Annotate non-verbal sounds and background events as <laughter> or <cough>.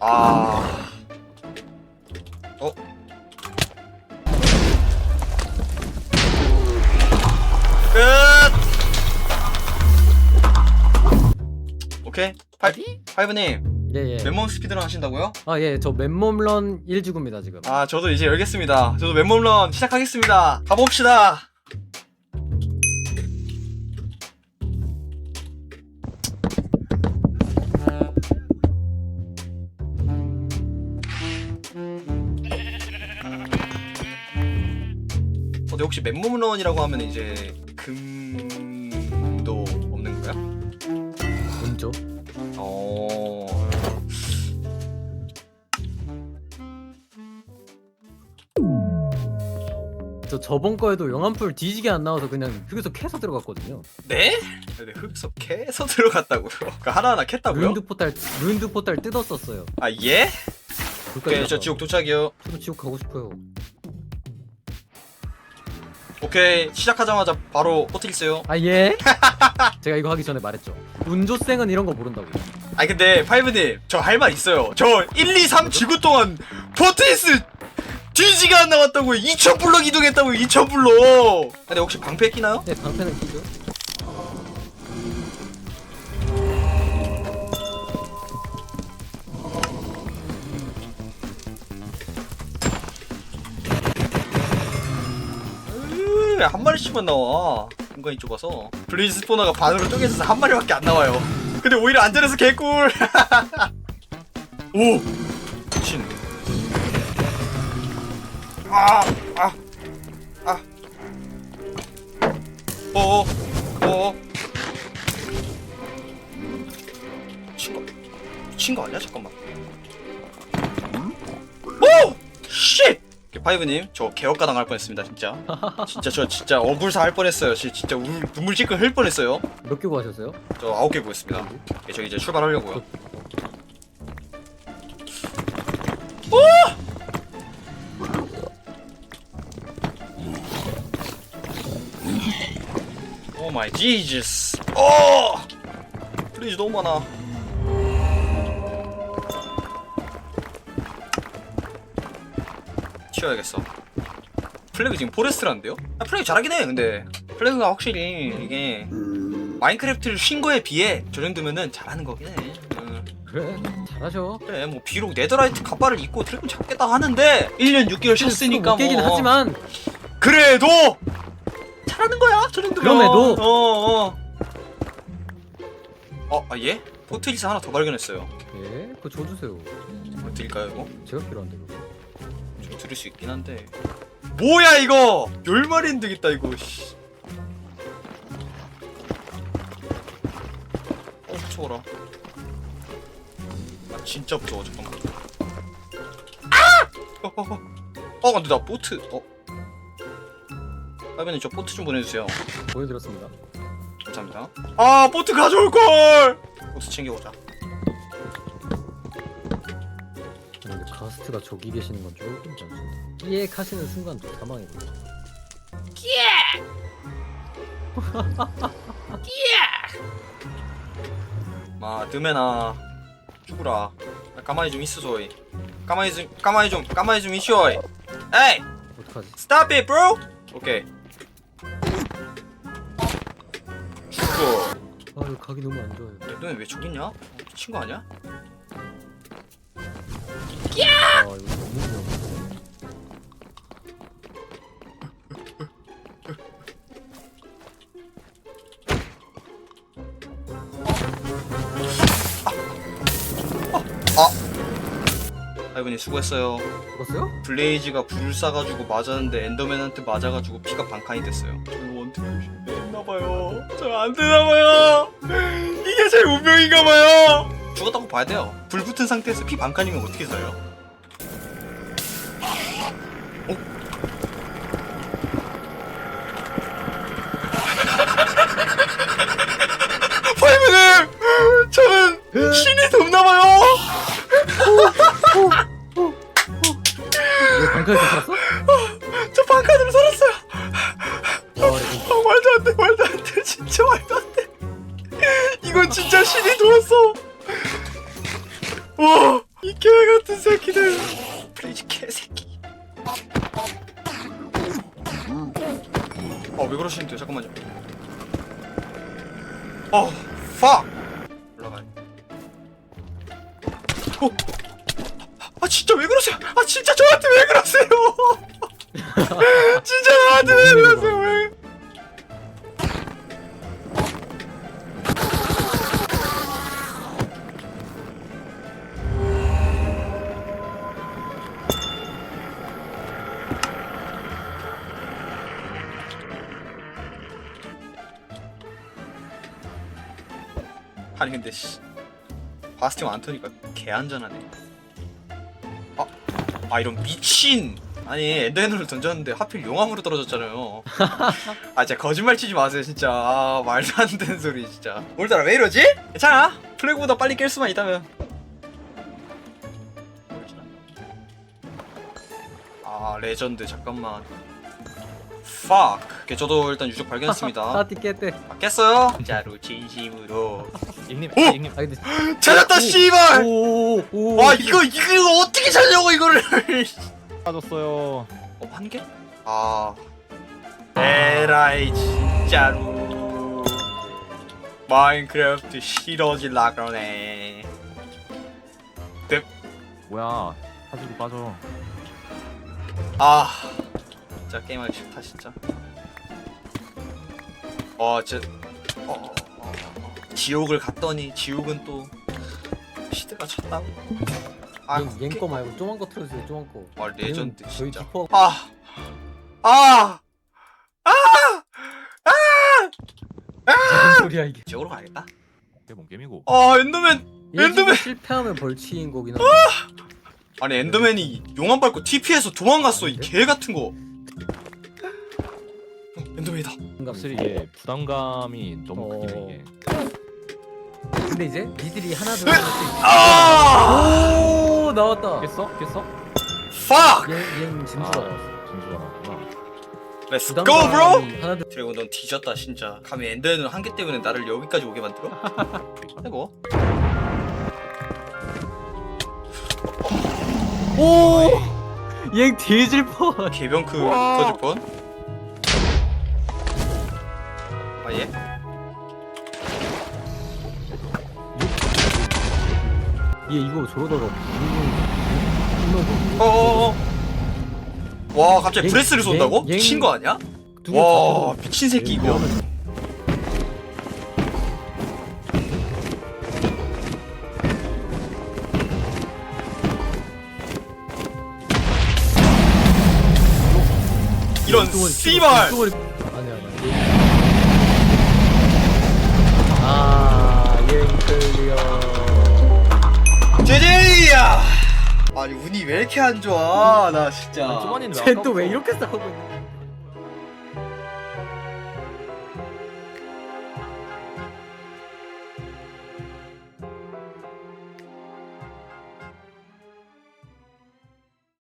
아. 어? 끝! 오케이. 파이, 파이브님, 예예. 맨몸 스피드런 하신다고요? 아 예, 저 맨몸런 1주구입니다 지금. 아, 저도 이제 열겠습니다. 저도 맨몸런 시작하겠습니다. 가봅시다. 근데 혹시 맨몸런이라고 하면 이제 금도 없는 거야? 운조. 어. 저 저번 거에도 영암풀 뒤지게 안 나와서 그냥 휴게소 캐서 들어갔거든요. 네? 근데 흙속 캐서 <laughs> 들어갔다고요? 그 하나하나 캤다고요? 루인드 포탈 루인드 포탈 뜯었었어요. 아 예? 오케이 저 가서. 지옥 도착이요. 저도 지옥 가고 싶어요. 오케이 시작하자마자 바로 포트리스요. 아 예? <laughs> 제가 이거 하기 전에 말했죠. 운조생은 이런 거 모른다고. 아니 근데 파이브님 저 할 말 있어요. 저 1, 2, 3 지구 동안 포트리스 뒤지가 안 나왔다고요. 2천 블럭 이동했다고요. 2천 블럭. 근데 혹시 방패 끼나요? 네 방패는 끼죠. 으, 한 마리씩만 나와. 공간이 좁아서. 블리즈 스포너가 반으로 쪼개져서 한 마리밖에 안 나와요. 근데 오히려 안전해서 개꿀. <laughs> 오! 미친. 아! 아! 아! 어어! 어어! 미친 거, 미친 거 아니야? 잠깐만. 파이브님, 저 개업가 당할 뻔했습니다, 진짜. 진짜 저 진짜 억울사 할 뻔했어요. 지- 진짜 울, 눈물 찔끔 흘 뻔했어요. 몇 개 구하셨어요? 저 아홉 개 구했습니다. 예, 저 이제 출발하려고요. 오 마이 지저스. 오! 플리즈 너무 많아. 튀어야겠어. 플래그 지금 포레스트라는데요? 아, 플래그 잘하긴 해, 근데. 플래그가 확실히 이게 마인크래프트를 쉰 거에 비해 저 정도면은 잘하는 거긴 해. 응. 그래 잘하셔. 그래, 뭐 비록 네더라이트 갑바를 입고 드래곤 잡겠다 하는데 1년 6개월 쉬었으니까 못 깨긴 뭐. 하지만 그래도 잘하는 거야, 저 정도면. 그럼에도. 어, 어. 어, 아 예? 포트리스 하나 더 발견했어요. 예, 그거 줘주세요. 뭐 드릴까요, 이거? 제가 필요한데 그거. 좀 들을 수 있긴 한데. 뭐야 이거? 열 마리는 되겠다 이거. 씨. 어 무서워라. 아 진짜 무서워 잠깐만. 아! 어, 어, 어. 어 근데 나 보트. 어. 하면은 저 보트 좀 보내주세요. 보여드렸습니다. 감사합니다. 아 보트 가져올 걸. 보트 챙겨오자. 근데 가스트가 저기 계시는 건 조금 괜찮습니다. 끼액 하시는 순간 또 사망이거든요. <laughs> 마 드메나 죽으라. 나 가만히 좀 있어줘. 이. 가만히 좀 가만히 좀 가만히 좀 있어. 이. 에이. 어떡하지? Stop it, bro. 오케이. 죽어. 아 이거 각이 너무 안 좋아요. 너네 왜 저기 있냐? 어, 미친 거 아니야? 아이분이 수고했어요. 죽었어요? 블레이즈가 불 쏴가지고 맞았는데 엔더맨한테 맞아가지고 피가 반칸이 됐어요. 저는 원투 했나봐요. 저 안 되나봐요. 이게 제 운명인가봐요. 죽었다고 봐야 돼요. 불 붙은 상태에서 피 반칸이면 어떻게 써요? 어? 방카에서 살았어? 저 반칸으로 살았어요! 아아 말도 안 돼, 말도 안 돼, 진짜 말도 안 돼. 이건 진짜 신이 돌았어. 와, 이 개 같은 새끼들 프레이즈 개새끼 어왜 그러시는 데 잠깐만요 어 fuck 올라가요 어? 왜 그러세요? 아 진짜 저한테 왜 그러세요? <laughs> 진짜 나한테 왜 그러세요? 왜? 아니 근데 씨. 바스티온 안토니가 개 안전하네. 아, 아 이런 미친. 아니 엔더핸드를 던졌는데 하필 용암으로 떨어졌잖아요. <laughs> 아 진짜 거짓말 치지 마세요 진짜. 아, 말도 안 되는 소리 진짜. 오늘따라 왜 이러지? 괜찮아. 플래그보다 빨리 깰 수만 있다면. 아 레전드. 잠깐만 fuck. 오케이, 저도 일단 유적 발견했습니다. 따티 깼대. 아, 깼어요? 진짜로 진심으로. 닉님 오! 닉님. 아 근데 <gasps> 찾았다 씨발! 오오오. 와 이거 이거 어떻게 찾냐고 이거를. <laughs> 빠졌어요. 어 한 개? 아. 에라이 진짜로. 마인크래프트 싫어질라 그러네. 뭐야 사지로 빠져. 아 진짜 게임하기 싫다 진짜. 어 진짜. 어, 어, 어, 어. 지옥을 갔더니 지옥은 또 시대가 찼다고 아 그게- 얘거 말고 조만 거 틀어주세요 조만 거. 아 레전드 저희 진짜. 디퍼. 아! 아! 무슨 소리야 이게. 지옥으로 가야겠다. 이게 뭔 게임이고? 아 엔더맨 얘 엔더맨! 실패하면 벌칙인 거긴 한데. 아니 엔더맨이 용암 밟고 TP해서 도망갔어 이 개 같은 거 어, 엔더맨이다 확실히 이게 부담감이 너무 어. 크긴 해 이게 근데 이제 니들이 하나 둘 아! 오 나왔다 깼어? 깼어? fuck! 얘 얘는 진주가 아 나왔어 진주가 나왔구나 Let's go bro! 하나 둘 드래곤 넌 뒤졌다 진짜 감히 엔더맨 한개 때문에 나를 여기까지 오게 만들어? <laughs> 아이고 오! 얘 뒤질 뻔. 개병크 와. 터질 뻔? 아 예? 얘 이거 저러다가 이거 어어 어 와 갑자기 얘- 브레스를 쏜다고? 얘- 얘- 미친 거 아니야? 와 미친 새끼 이거 이런 씨발 제제이야! 아니 운이 왜 이렇게 안 좋아? 나 진짜. 쟤 또 왜 이렇게 싸우고 있는?